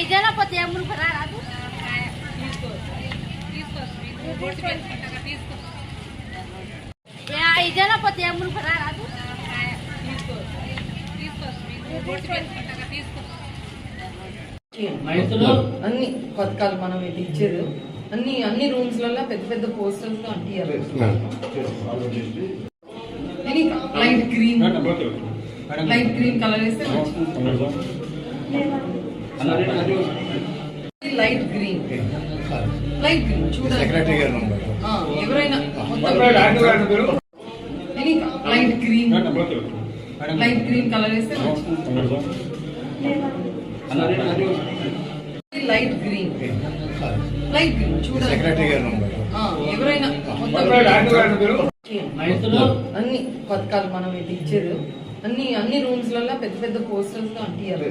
ఇదేనా పోతే ఏం మునుకురా రాదు ఇదేనా పోతే ఏం మునుకురా రాదు అన్ని పథకాలు మనం ఇది ఇచ్చేది. అన్ని అన్ని రూమ్స్లలో పెద్ద పెద్ద పోస్టర్స్తో అంటియారు ఇది light green. Light green colour వేస్తే మంచిది. Light green. లైట్ గ్రీన్ చూడాలి సెక్రటరీ గారు నంబర్. ఆ, ఎవరైనా light green. Light green colour వేస్తే లైట్ గ్రీన్. లైట్ గ్రీన్ చూడాలి సెక్రటరీ గారు నంబర్. ఆ, ఎవరైనా అన్ని పథకాలు మనం ఇది ఇచ్చేది అన్ని అన్ని రూమ్స్లలో పెద్ద పెద్ద పోస్టర్స్తో అంటియారు